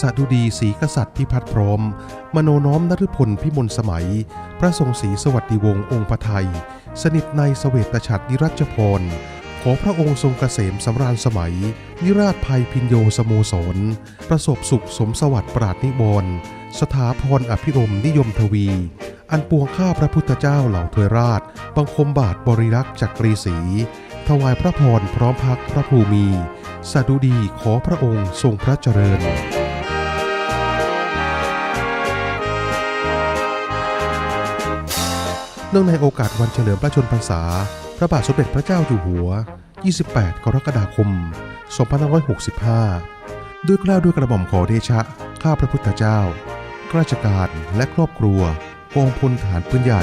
สดุดีศรีกษัตริย์พิพัฒน์พร้อม มโนน้อมนฤพลพิมลสมัย พระทรงศรีสวัสดิวงศ์องค์พระไทย สนิทในเสวตฉัตรนิรัชพร ขอพระองค์ทรงเกษมสำราญสมัย นิราชภัยพินโยสโมสร ประสบสุขสมสวัสดิ์ปราดนิบรณ์สถาพรอภิรมนิยมทวี อันปวงข้าพระพุทธเจ้าเหล่าทวยราช บังคมบาทบริรักษ์จักรีศรีถวายพระพรพร้อมพักพระภูมิสดุดีขอพระองค์ทรงพระเจริญ เนื่องในโอกาสวันเฉลิมพระชนมพรรษา พระบาทสมเด็จพระเจ้าอยู่หัว 28 กรกฎาคม 2565 ด้วยกล้าวด้วยกระหม่อมขอเดชะ ข้าพระพุทธเจ้า ข้าราชการและครอบครัวกองพลฐานปืนใหญ่